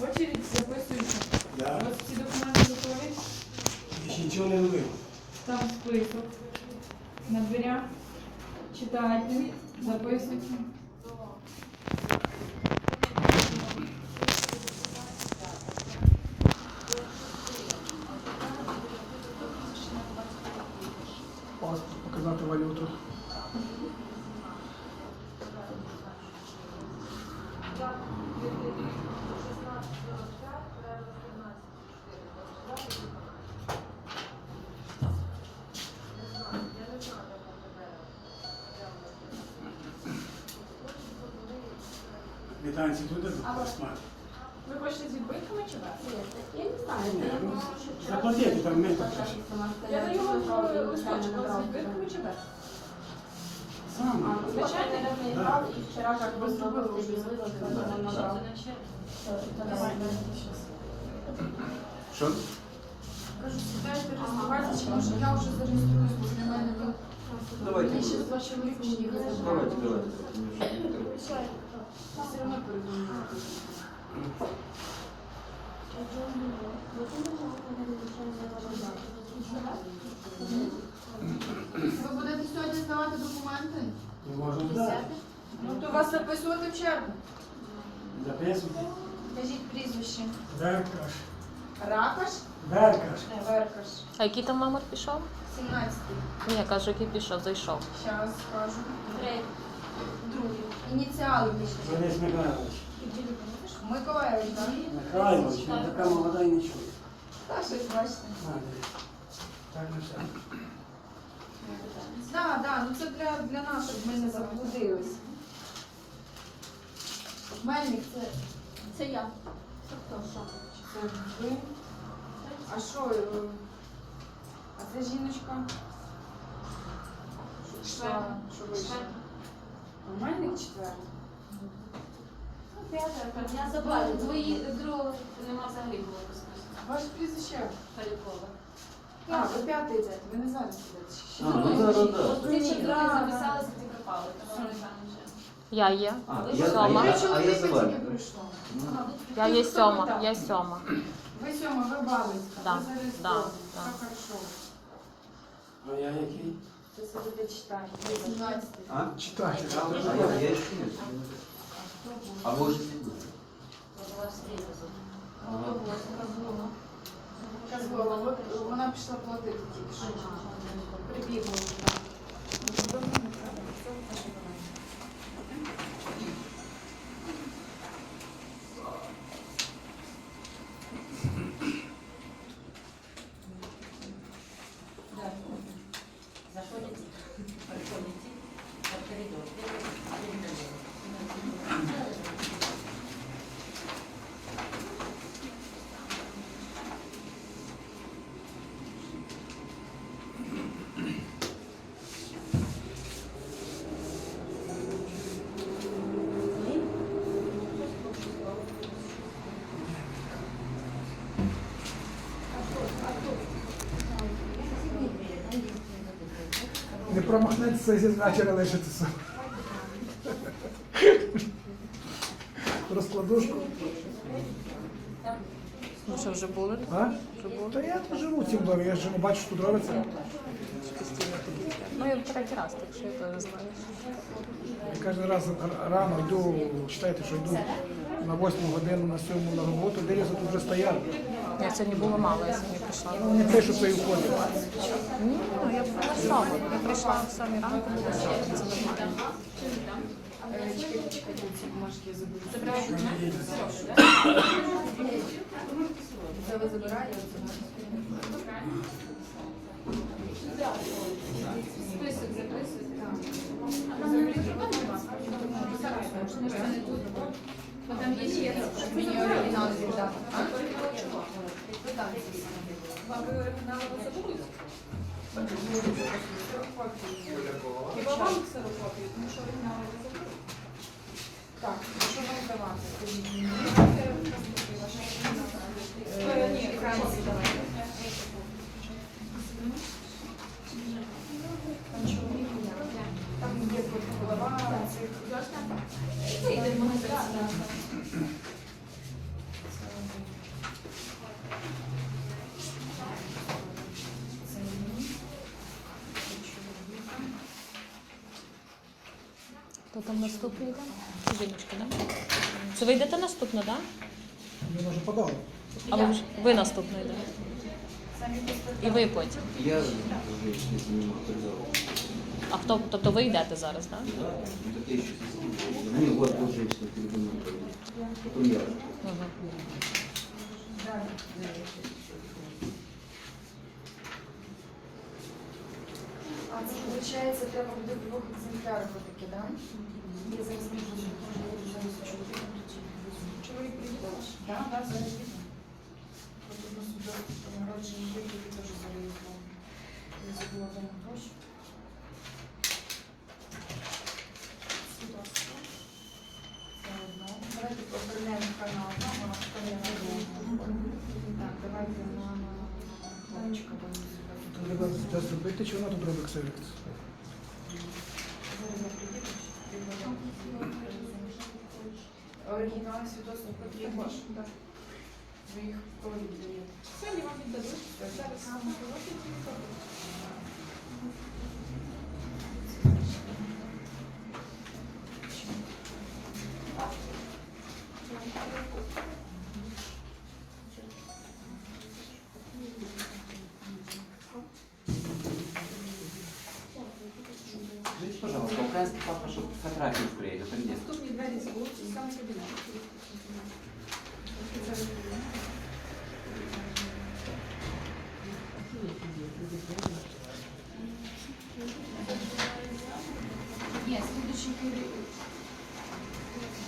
Очередь записується. У Да. вас всі документи готові? Ще нічого не робив. Там список. На дверях. Читайте, записуйте. Паспорт показати валюту. Квитанції туди посмати. Ви хочете з відбитками чи без? Я не знаю, ну, заплатити там щось. Я даю вам е, листочок з відбитками чи без? А, звичайно, я не брав, і вчора так Ви зробили вже зробила, що? Набрав. Кажу, сідайте, реєструватися, тому що я вже зареєструюсь, бо для мене ви... Давайте, ще чоловіка ще їх Давайте, давайте. Я все одно передумаю. Ви будете сьогодні здавати документи? Не можна здати. Ну, то вас записувати в чергу. Записуйте. Кажіть прізвище. Веркаш. Ракаш? Веркаш. Не, Веркаш. А який там номер пішов? 17. Ні, я кажу, який пішов, зайшов. Зараз скажу. Третій. Другий. Ініціали пишіть. Денис Михайлович. Миколаївич, так? Михайлович, ну така молода і не чує. Та щось бачите. Так не все. Так, так, ну це для, для нас, щоб ми не заблудились. Мельник це, Це я. Це хто що? це ви. А що? е, А це жіночка? Що, що вийшло? А Мельник четвертий? Я забрала. Твої другого нема взагалі було розписано. Ваше прізвище? Полякова. А, ви п'ятий йдете, ви не зараз йдете. Ще А, другий. ну зараз, да. От ці ще Да, записалися, ті пропали. Тому не знаю вже. Я є. А, Ви я, сьома. а я, а я за вами. прийшло. Ну, Ага, тут Я є сьома, там? я сьома. Ви сьома, ви Балинська, Да, ви зареєстровані. да, хорошо. А я який? Це все буде читати. 18. А? Читайте. А я, я еще нет. А вы уже не будете? була встріта. Ага. От вона пішла платити тільки що. Прибігла. так. Заходите, проходите в коридор. Не промахнеться зі вечора лишитися. Розкладушку. Ну що, вже були? А? Та я тут в цьому домі, я ж не бачу, що тут робиться. Ну, я третій раз, так що я то знаю. Я кожен раз рано йду, читайте, що йду на 8 годину, на 7 на роботу, дивлюся, тут вже стояли. Я сьогодні було мало, я сьогодні прийшла. Ну, Вони пишуть свої входи. Ні, ну я сама. Я прийшла в самі ранку, це нормально. Е, Чекайте, чекайте, ці бумажки я заберу. Це ви забираєте? Список записуйте. Бо там є ще, щоб мені оригінал віддати. Вам ви оригінали забудуть? Хіба вам ксерокопію, тому що оригінали ви забудуть? Так, що вам давати? Скажіть мені. Е, Ні, Франції давайте. Там наступний йде? Жіночки, так? Це ви йдете наступно, так? Ми вже подали. А ви, вже- ви наступно йдете? І ви потім. Я если не подал. А хто, тобто ви йдете зараз, так? Да, ну так я еще соседи. Ну, вот вот женщина передо мной. Потом я. Угу. А це виходить, треба буде в двох екземплярах отакі, так? Я зараз не буду. Чоловік приїхав? Так, так, зараз їду. Нас до народження дітей теж зареєстровано. Я забула там гроші. Зробити, чи вона тут робить ксерокс? Оригінальне свідоцтво потрібно. Ви їх коли віддаєте? Сьогодні вам віддадуть. Зараз саме Скажите, пожалуйста, украинский папа, чтобы фотографию вклеить, это где? Наступні двері з вулиці, саме кабінет. Ні, слідуючий Кири-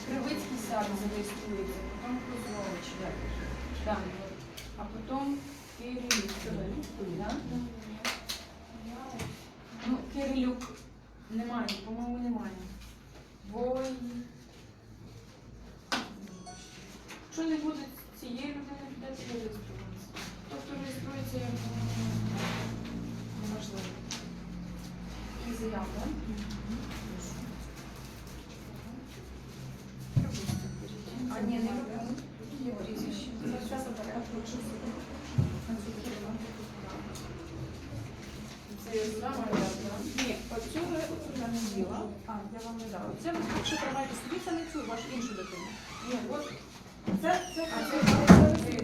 Кривицький сам зареєструється, потім Козлович, да. Да. а потім Кирилюк. Да? Ну, Кирилюк немає, по-моєму, немає. Бой. Що не буде цієї людини, піде реєструватися. Тобто реєструється як неможливо. І заява, так? А ні, не. Є прізвище. Це я знаю. Ні, оцю я не діла. А, я вам не дала. Це ви якщо тримаєте собі, не цю, вашу іншу дитину. Ні, от Це, це, А це, це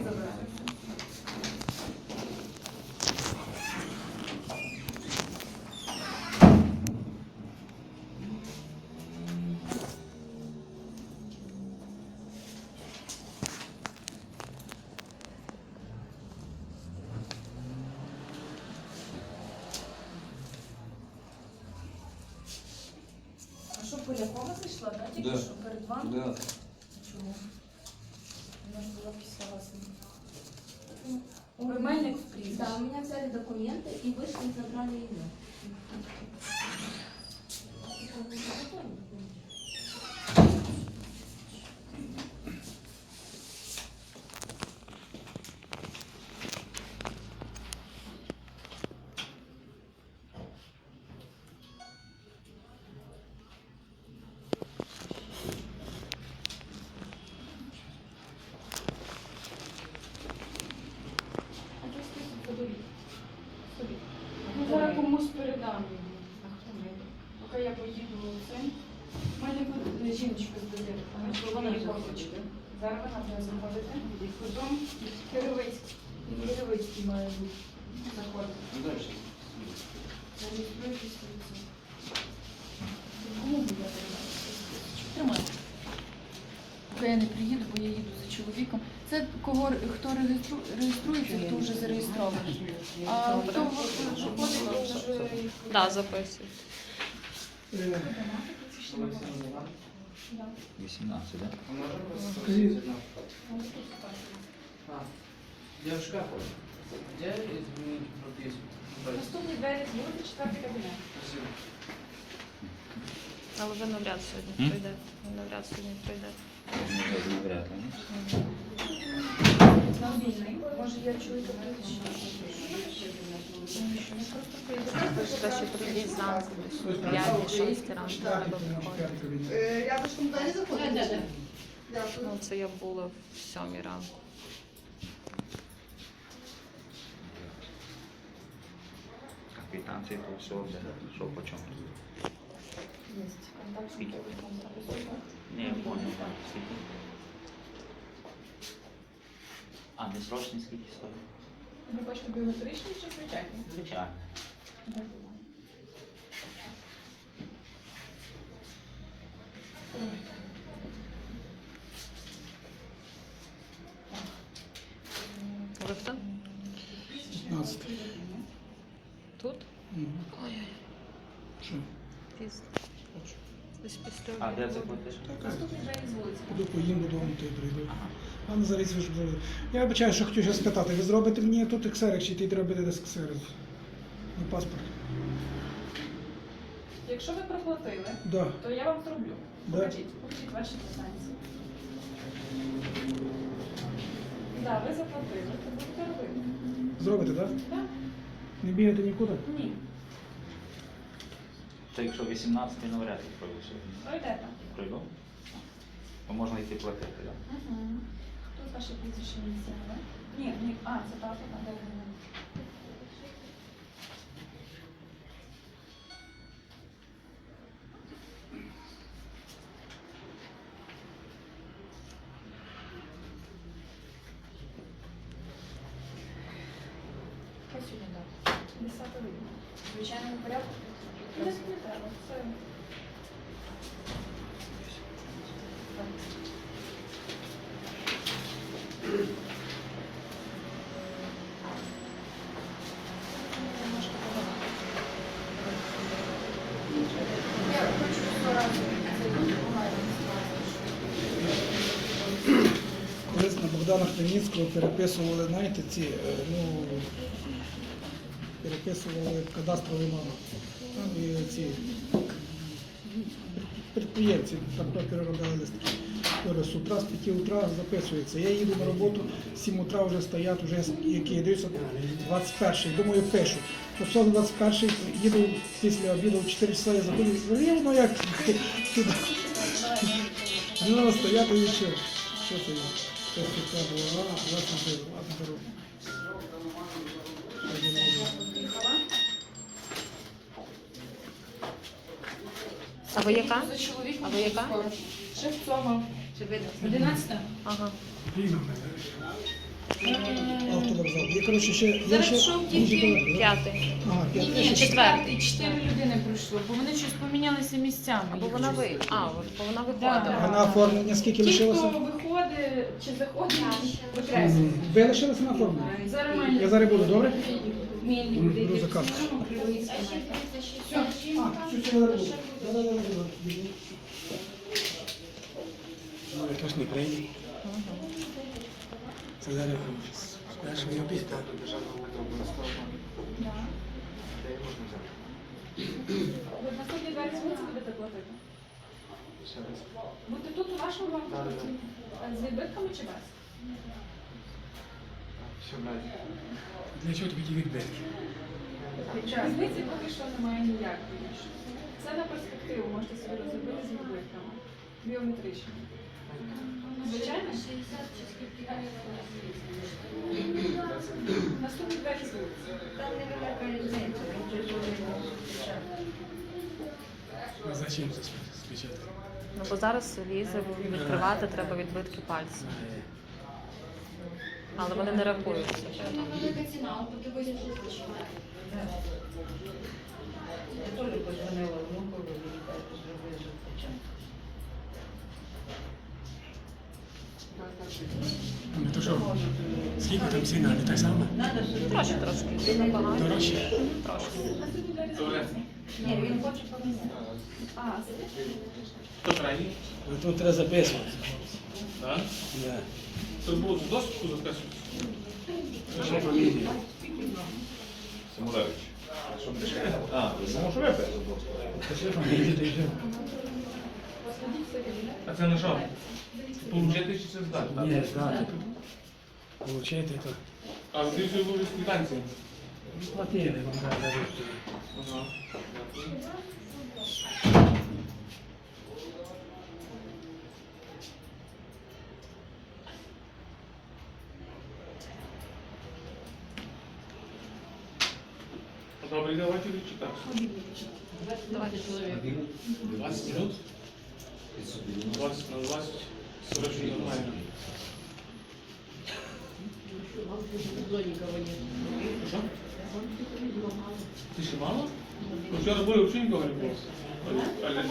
Полякова зайшла, так? Тільки Да. що перед вами? Да. Чому? Була після вас. Ви Мельник. Да, у меня взяли документы и вышли и забрали ее. Ну, зараз комусь передам його. А хто мені? Поки я поїду у це. У мене буде жіночка з дитини. Вона вже хоче. Зараз вона буде Потім Кировицький. Кировицький має бути. Заходити. Ну. Кому буде Тримай. Поки я не приїду, бо я їду за чоловіком. Це кого хто реєстру- реєструється, хто вже зареєстрований. А хто виходить, то вже Да, записуй. Е, 18, да? Скажіть, Девушка, где изменить прописку? Наступні двері з вулиці, четвертий кабінет. Спасибо. Але ви навряд сьогодні М? прийдете. Ви навряд сьогодні прийдете. Вряд ли. Може я чую таке? Пишете, що прийдіть зранку десь Ось о 5-6 ранку четвертий треба кабінет, виходити. четвертий кабінет. Е, Рядышком двері заходите? Ну, це я була в 7 ранку. Капитанцы это все, что почем. Єсть. Контактний Скільки? телефон записуємо. Не, я понял, так. Скільки? А, не срочний скільки стоїть? Ви хочете біометричний чи звичайний? Звичайно. Ви хто? 15. Тут? Мгм. Що? Пізно. А, де це буде. платиш? Наступний вже із вулиці. Піду поїм додому, то й прийду. Пане Заріць, ви ж були. Я вибачаю, що хотів ще спитати. Ви зробите мені тут ексерик, чи ти робите десь ексерик? На паспорт. Якщо ви проплатили, Да. то я вам зроблю. Да. Покажіть, покажіть ваші квитанції. Да, ви заплатили, то будете робити. Зробите, так? Так? Не бігаєте нікуди? Ні. То якщо 18 навряд ли пройду сьогодні. Пройдете. Пройду? То можна йти платити, так? Угу. Тут ваше прізвище ініціали. Ні, ні, а, це тато, а де? Яка сьогодні? 10 липня. Звичайному порядку? Не на Богдана Хмельницького переписували, знаєте, ці, е, ну, переписували кадастрові мами. Там і ці підприємці переробляли листки. З утра, з 5 утра записується. Я їду на роботу, 7 утра вже стоять, вже які дивлюся, 21-й, Думаю, пишу. Тобто 21 їду після обіду в 4 часа я заходжу, рівно як туди. Ну, стояти і що? Що це? Що це було? А, 29, ладно, беру. А ви яка? За чоловіком. А ви яка? Шевцова. 11. Ага. Я, коротше, ще... Я Зараз ще... Інші тільки- П'ятий. Ага, Ні, четвертий, чотири людини пройшло, бо вони щось помінялися місцями. Бо вона ви. А, от, бо вона виходила. На оформлення скільки Ті, лишилося? хто виходить чи заходить, викреслюють. Мгм. Ви лишилися на оформленні? Зараз має- Я зараз буду, добре? Заказ. А? Да-да-да-да-да. Ну, я теж не прийду. Це зараз перший обід. так? Ви наступні 20 хвилин будете платити? Будете тут у вашому банку? З відбитками чи без? Для чого тобі ті відбитки? Різниці поки що немає ніякої. Це на перспективу можете собі розробити з відбитками. Біометричні. Звичайно? Наступні 20 хвилин. Там невелика різниця, він же зробив спочатку. Ну, Зачем це спочатку? Ну, бо зараз візи відкривати треба відбитки пальців. Але вони не рахуються. Велика ціна, подивися, що починає. Я теж позвонила внукові і кажу, зробив же спочатку. Ну, то що? Скільки там ціна? Не та сама? Трошки трошки. Небагато. Дорожче? Трошки. Наступні 20 хвилин. Ні, він хоче поміняти. А, тут треба записувати. Так? Да. Тут було записувати. Що фамілія? Самулевич. А? Це що фамілія? А це на що? Получити чи це здати? Ні, здати. Получайте то. А ти вже був з квитанції? Платили вам за. Ага. Добре, давайте читати. Давайте. 20 минут? 20 на 20. Короче, нормально. Що? Ти ще мало? Вчора було взагалі нікого не було. Але- але